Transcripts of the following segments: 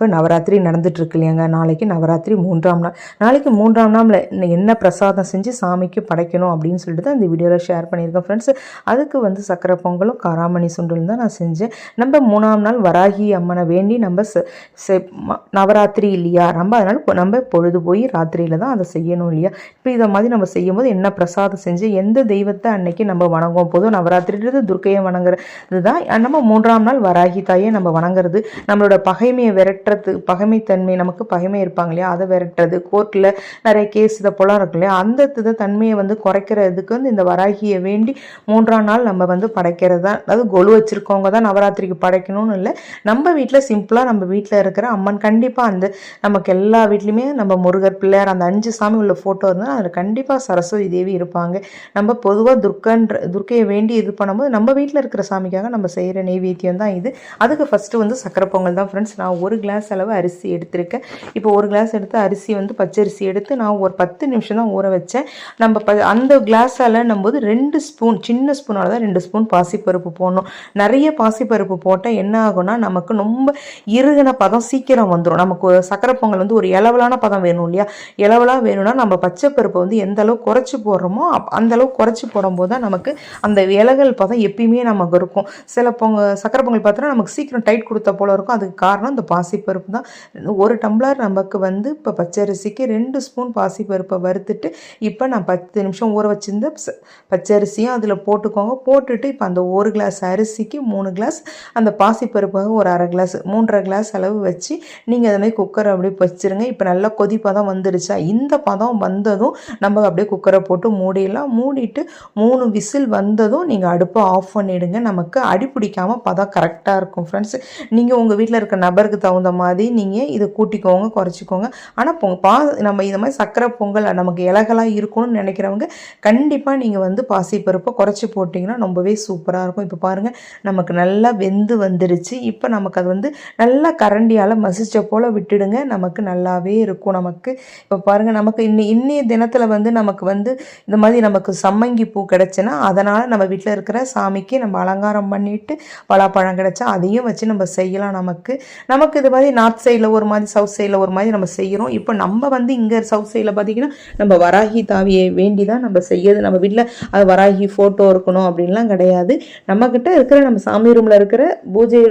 இப்போ நவராத்திரி நடந்துகிட்ருக்கு இல்லையாங்க? நாளைக்கு நவராத்திரி மூன்றாம் நாள். நாளைக்கு மூன்றாம் நாளில் இன்னும் என்ன பிரசாதம் செஞ்சு சாமிக்கு படைக்கணும் அப்படின்னு சொல்லிட்டு தான் இந்த வீடியோவில் ஷேர் பண்ணியிருக்கேன் ஃப்ரெண்ட்ஸ் அதுக்கு வந்து சக்கரை பொங்கலும் காராமணி சுண்டலும் தான் நான் செஞ்சேன். நம்ம மூணாம் நாள் வராகி அம்மனை வேண்டி நம்ம செ- செ- ம- நவராத்திரி இல்லையா? நம்ம அதனால் நம்ம பொழுது போய் ராத்திரியில் தான் அதை செய்யணும் இல்லையா? இப்போ இதை மாதிரி நம்ம செய்யும்போது என்ன பிரசாதம் செஞ்சு எந்த தெய்வத்தை அன்னைக்கு நம்ம வணங்குவோம்? போதும் நவராத்திரின்றது துர்க்கையை வணங்குறது தான். நம்ம மூன்றாம் நாள் வராகி தாயை நம்ம வணங்குறது. நம்மளோட பகைமையை விரட்ட விரட்டுறது பகைமைத்தன்மை நமக்கு பகைமை இருப்பாங்க இல்லையா? அதை விரட்டுறது கோர்ட்டில் நிறைய கேஸ் இதை போலாம் இருக்கு இல்லையா? அந்த இதை தன்மையை வந்து குறைக்கிறதுக்கு வந்து இந்த வராகியை வேண்டி மூன்றாம் நாள் நம்ம வந்து படைக்கிறது தான். அதாவது கொலு வச்சுருக்கவங்க தான் நவராத்திரிக்கு படைக்கணும்னு இல்லை. நம்ம வீட்டில் சிம்பிளாக நம்ம வீட்டில் இருக்கிற அம்மன் கண்டிப்பாக அந்த நமக்கு எல்லா வீட்லேயுமே நம்ம முருகர் பிள்ளையார் அந்த அஞ்சு சாமி உள்ள ஃபோட்டோ இருந்தால் அதில் கண்டிப்பாக சரஸ்வதி தேவி இருப்பாங்க. நம்ம பொதுவாக துர்க்கன்ற துர்க்கையை வேண்டி இது பண்ணும்போது நம்ம வீட்டில் இருக்கிற சாமிக்காக நம்ம செய்கிற நெய்வேத்தியம் தான் இது. அதுக்கு ஃபஸ்ட்டு வந்து சக்கரை பொங்கல் தான் ஃப்ரெண்ட்ஸ் நான் ஒரு கிளாஸ் அளவு அரிசி எடுத்திருக்கேன். இப்போ ஒரு கிளாஸ் எடுத்து அரிசி வந்து பச்சரிசி எடுத்து நான் ஒரு பத்து நிமிஷம் தான் ஊற வச்சேன். நம்ம ப அந்த கிளாஸ் அளன்னும் போது ரெண்டு ஸ்பூன் சின்ன ஸ்பூனால் தான் ரெண்டு ஸ்பூன் பாசிப்பருப்பு போடணும். நிறைய பாசிப்பருப்பு போட்டால் என்ன ஆகும்னா நமக்கு ரொம்ப இறுகின பதம் சீக்கிரம் வந்துடும் நமக்கு சக்கரை பொங்கல் வந்து ஒரு இளவலான பதம் வேணும் இல்லையா? இளவலா வேணும்னா நம்ம பச்சை பருப்பை வந்து எந்த அளவுக்கு குறைச்சி போடுறோமோ அப்- அந்த அளவுக்கு குறைச்சி போடும்போது தான் நமக்கு அந்த இலகல் பதம் எப்பயுமே நமக்கு இருக்கும். சில பொங்க சக்கரை பொங்கல் பார்த்தோன்னா நமக்கு சீக்கிரம் டைட் கொடுத்த போல இருக்கும். அதுக்கு காரணம் இந்த பாசிப்பருப்பு தான். ஒரு டம்ளர் நமக்கு வந்து இப்போ பச்சரிசிக்கு ரெண்டு ஸ்பூன் பாசிப்பருப்பை வறுத்துட்டு இப்போ நான் பத்து நிமிஷம் ஊற வச்சிருந்த பச்சரிசியும் அதில் போட்டுக்கோங்க. போட்டுட்டு இப்போ அந்த ஒரு கிளாஸ் அரிசிக்கு மூணு கிளாஸ் அந்த பாசிப்பருப்பாக ஒரு அரை கிளாஸ் மூன்றரை கிளாஸ் அளவு வச்சு நீங்கள் அதை குக்கரை அப்படியே வச்சுருங்க. இப்போ நல்லா கொதி பதம் வந்துருச்சா? இந்த பதம் வந்ததும் நம்ம அப்படியே குக்கரை போட்டு மூடிடலாம். மூடிட்டு மூணு விசில் வந்ததும் நீங்கள் அடுப்பை ஆஃப் பண்ணிவிடுங்க நமக்கு அடி பிடிக்காம பதம் கரெக்டாக இருக்கும் ஃப்ரெண்ட்ஸ் நீங்கள் உங்கள் வீட்டில் இருக்க நபருக்கு தகுந்த மாதிரி நீங்கள் இதை கூட்டிக்கோங்க குறைச்சிக்கோங்க. ஆனால் பொங்க பா நம்ம இந்த மாதிரி சக்கரை பொங்கல் நமக்கு இலகலாக இருக்கணும்னு நினைக்கிறவங்க கண்டிப்பாக நீங்கள் வந்து பாசிப்பருப்பை குறைச்சி போட்டிங்கன்னா ரொம்பவே சூப்பராக இருக்கும். இப்போ பாருங்கள் நமக்கு நல்லா வெந்து வந்துருச்சு. இப்போ நமக்கு அது வந்து நல்லா கரண்டியால் மசிச்ச போல் விட்டுடுங்க. நமக்கு நல்லாவே இருக்கும். நமக்கு இப்போ பாருங்கள் நமக்கு இன்னி இன்னைய தினத்தில் வந்து நமக்கு வந்து இந்த மாதிரி நமக்கு சம்மங்கி பூ கிடச்சுன்னா அதனால் நம்ம வீட்டில் இருக்கிற சாமிக்கு நம்ம அலங்காரம் பண்ணிட்டு பலாப்பழம் கிடச்சா அதையும் வச்சு நம்ம செய்யலாம். நமக்கு நமக்கு இது மாதிரி நார்த் சைடில் ஒரு மாதிரி சவுத் சைடில் ஒரு மாதிரி நம்ம செய்கிறோம் இப்போ நம்ம வந்து இங்கே சவுத் சைடில் பார்த்தீங்கன்னா நம்ம வராகி தாவியை வேண்டி தான் நம்ம செய்யறது. நம்ம வீட்டில் அது வராகி ஃபோட்டோ இருக்கணும் அப்படின்லாம் கிடையாது. நம்மக்கிட்ட இருக்கிற நம்ம சாமி ரூமில் இருக்கிற பூஜை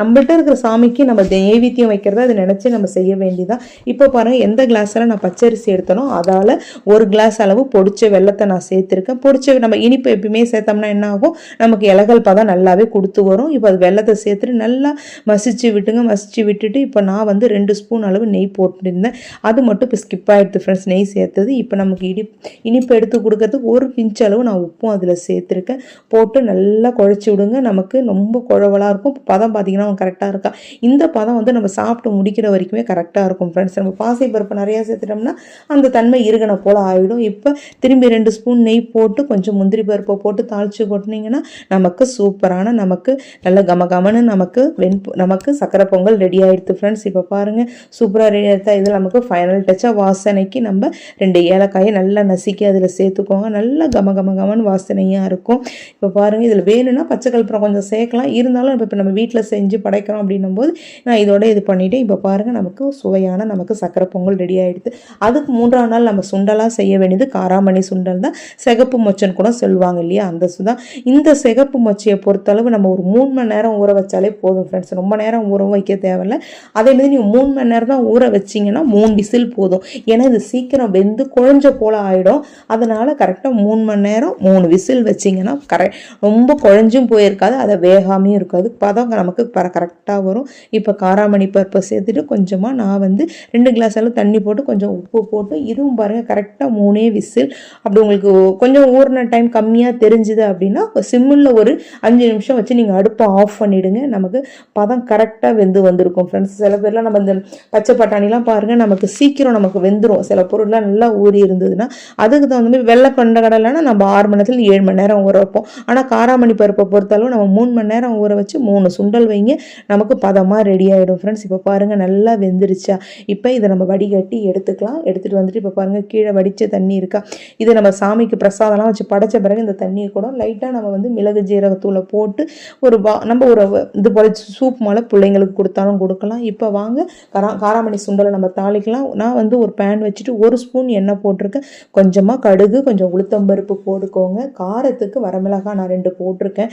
நம்மகிட்ட இருக்கிற சாமிக்கு நம்ம நெய்வேத்தியம் வைக்கிறத அதை நினச்சி நம்ம செய்ய வேண்டிதான் இப்போ பாருங்கள் எந்த கிளாஸில் நான் பச்சரிசி எடுத்தனோ அதால் ஒரு கிளாஸ் அளவு பொடிச்ச வெள்ளத்தை நான் சேர்த்துருக்கேன். பொடிச்ச நம்ம இனிப்பு எப்பயுமே சேர்த்தோம்னா என்ன ஆகும்? நமக்கு இலகல் பதம் நல்லாவே கொடுத்து வரும். இப்போ அது வெள்ளத்தை சேர்த்துட்டு நல்லா மசிச்சு விட்டுங்க. மசிச்சு விட்டுட்டு இப்போ நான் வந்து ரெண்டு ஸ்பூன் அளவு நெய் போட்டுருந்தேன். அது மட்டும் இப்போ ஸ்கிப் ஆகிடுது ஃப்ரெண்ட்ஸ் நெய் சேர்த்தது. இப்போ நமக்கு இடி இனிப்பு எடுத்து கொடுக்கறதுக்கு ஒரு பிஞ்ச் அளவு நான் உப்பும் அதில் சேர்த்துருக்கேன். போட்டு நல்லா குழச்சி விடுங்க. நமக்கு ரொம்ப குழவலாக இருக்கும். இப்போ பதம் அவன் கரெக்டாக இருக்கா? இந்த பதம் வந்து நம்ம சாப்பிட்டு முடிக்கிற வரைக்குமே கரெக்டாக இருக்கும் ஃப்ரெண்ட்ஸ் நம்ம பாசை பருப்பு நிறையா சேர்த்துட்டோம்னா அந்த தன்மை இருகனை போல் ஆகிடும் இப்போ திரும்பி ரெண்டு ஸ்பூன் நெய் போட்டு கொஞ்சம் முந்திரி பருப்பை போட்டு தாளித்து கொட்டினீங்கன்னா நமக்கு சூப்பரான நமக்கு நல்ல கம கமன்னு நமக்கு வெண் நமக்கு சக்கரை பொங்கல் ரெடி எடுத்து ஃப்ரெண்ட்ஸ் இப்போ பாருங்கள் சூப்பராக ரெடி ஆகிடுதா இது நமக்கு ஃபைனல் டச்சாக வாசனைக்கு நம்ம ரெண்டு ஏலக்காயை நல்லா நசுக்கி அதில் சேர்த்துக்கோங்க. நல்லா கம கம கமன்னு வாசனையாக இருக்கும். இப்போ பாருங்கள் இதில் வேணும்னா பச்சை கல்புரம் கொஞ்சம் சேர்க்கலாம். இருந்தாலும் இப்போ நம்ம வீட்டில் செஞ்சு படைக்கிறோம் அப்படின்னும் போது நான் இதோட இது பண்ணிவிட்டு இப்போ பாருங்கள் நமக்கு சுவையான நமக்கு சக்கரை பொங்கல் ரெடி ஆகிடுது அதுக்கு மூன்றாம் நாள் நம்ம சுண்டலாக செய்ய வேண்டியது காராமணி சுண்டல் தான். சிகப்பு மொச்சன்னு கூட சொல்லுவாங்க இல்லையா அந்த சுதான். இந்த சிகப்பு மொச்சையை பொறுத்தளவு நம்ம ஒரு மூணு மணி நேரம் ஊற வச்சாலே போதும் ஃப்ரெண்ட்ஸ் ரொம்ப நேரம் ஊற வைக்க தேவையில்ல. அதே மாதிரி நீங்கள் மூணு மணி நேரம் தான் ஊற வச்சிங்கன்னா மூணு விசில் போதும். ஏன்னா இது சீக்கிரம் வெந்து குழஞ்ச போல் ஆகிடும் அதனால் கரெக்டாக மூணு மணி நேரம் மூணு விசில் வச்சிங்கன்னா கரெக்ட் ரொம்ப குழஞ்சும் போயிருக்காது. அதை வேகாமையும் இருக்காது. பதம் நமக்கு பர கரெக்டாக வரும். இப்போ காராமணி பருப்பை சேர்த்துட்டு கொஞ்சமாக நான் வந்து ரெண்டு கிளாஸ் அளவு தண்ணி போட்டு கொஞ்சம் உப்பு போட்டு இதுவும் பாருங்கள் கரெக்டாக மூணே விசில். அப்படி உங்களுக்கு கொஞ்சம் ஊறின டைம் கம்மியாக தெரிஞ்சுது அப்படின்னா சிம்மில் ஒரு அஞ்சு நிமிஷம் வச்சு நீங்கள் அடுப்பை ஆஃப் பண்ணிவிடுங்க நமக்கு பதம் கரெக்டாக வெந்து வந்திருக்கும் ஃப்ரெண்ட்ஸ் ஃப்ரெண்ட்ஸ் சில பேர்லாம் நம்ம இந்த பச்சை பட்டாணிலாம் பாருங்கள் நமக்கு சீக்கிரம் நமக்கு வெந்துடும் சில பொருள்லாம் நல்லா ஊறி இருந்ததுன்னா அதுக்கு தகுந்த மாதிரி வெள்ளை கொண்ட கடலைனா நம்ம ஆறு மணி நேரத்தில் ஏழு மணி நேரம் ஊற வைப்போம். ஆனால் காராமணி பருப்பை பொறுத்தளவு நம்ம மூணு மணி நேரம் ஊற வச்சு மூணு சுண்டல் வைங்க நமக்கு பதமாக ரெடி ஆகிடும் ஃப்ரெண்ட்ஸ் இப்போ பாருங்கள் நல்லா வெந்துருச்சா? இப்போ இதை நம்ம வடிகட்டி எடுத்துக்கலாம். எடுத்துகிட்டு வந்துட்டு இப்போ பாருங்கள் கீழே வடித்த தண்ணி இருக்கா? இது நம்ம சாமிக்கு பிரசாதம்லாம் வச்சு படைச்ச பிறகு இந்த தண்ணியை கூட லைட்டாக நம்ம வந்து மிளகு ஜீரகத்தூளை போட்டு ஒரு வா நம்ம ஒரு இது போல சூப் மேலே பிள்ளைங்களுக்கு கொடுத்தாலும் கொடுக்கலாம். இப்போ வாங்க. கரா காராமணி சுண்டலை நம்ம தாளிக்கலாம். நான் வந்து ஒரு பேன் வச்சுட்டு ஒரு ஸ்பூன் எண்ணெய் போட்டிருக்கேன். கொஞ்சமாக கடுகு கொஞ்சம் உளுத்தம்பருப்பு போட்டுக்கோங்க. காரத்துக்கு வரமிளகாய் நான் ரெண்டு போட்டிருக்கேன்.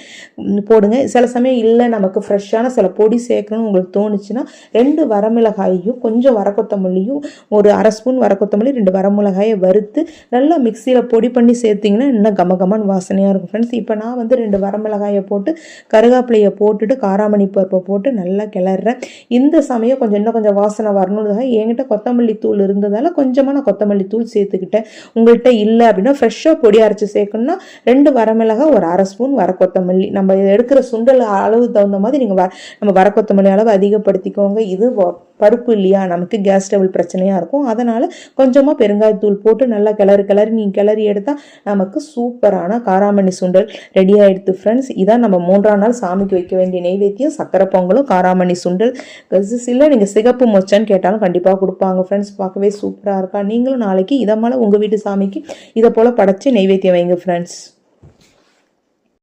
போடுங்க. சில சமயம் இல்லை நமக்கு ஃப்ரெஷ்ஷான சில பொடி சேர்க்கணும்னு உங்களுக்கு தோணுச்சுன்னா ரெண்டு வரமிளகாயையும் கொஞ்சம் வரக்கொத்தமல்லியும் ஒரு அரை ஸ்பூன் வரக்கொத்தமல்லி ரெண்டு வரமிளகாயை வறுத்து நல்லா மிக்சியில் பொடி பண்ணி சேர்த்திங்கன்னா இன்னும் கம வாசனையாக இருக்கும் ஃப்ரெண்ட்ஸ் இப்போ நான் வந்து ரெண்டு வரமிளகாயை போட்டு கருகாப்பிலையை போட்டுட்டு காராமணி பருப்பை போட்டு நல்லா கிளறேன் இந்த சமயம் கொஞ்சம் இன்னும் கொஞ்சம் வாசனை வரணுன்றதாக என்கிட்ட கொத்தமல்லி தூள் இருந்ததால் கொஞ்சமாக நான் கொத்தமல்லி தூள் சேர்த்துக்கிட்டேன். உங்கள்கிட்ட இல்லை அப்படின்னா ஃப்ரெஷ்ஷாக பொடி அரைச்சி சேர்க்கணும்னா ரெண்டு வரமிளகாய் ஒரு அரை ஸ்பூன் வர கொத்தமல்லி. நம்ம எடுக்கிற சுண்டல் அளவு தகுந்த மாதிரி நீங்கள் வ நம்ம வர கொத்தமல்லி அளவு அதிகப்படுத்திக்கோங்க. இது பருப்பு இல்லையா? நமக்கு கேஸ் டபுள் பிரச்சனையாக இருக்கும். அதனால் கொஞ்சமாக பெருங்காயத்தூள் போட்டு நல்லா கிளறு கிளறி நீ கிளறி எடுத்தால் நமக்கு சூப்பரான காராமணி சுண்டல் ரெடி ஆகிடுது ஃப்ரெண்ட்ஸ் இதான் நம்ம மூன்றாம் நாள் சாமிக்கு வைக்க வேண்டிய நெய்வேத்தியம் சக்கரை பொங்கலும் காராமணி சுண்டல். இல்லை நீங்கள் சிகப்பு மொச்சன்னு கேட்டாலும் கண்டிப்பாக கொடுப்பாங்க ஃப்ரெண்ட்ஸ் பார்க்கவே சூப்பராக இருக்கா? நீங்களும் நாளைக்கு இதை மேலே உங்கள் வீட்டு சாமிக்கு இதை போல் படைச்சி நெய்வேத்தியம் வைங்க ஃப்ரெண்ட்ஸ்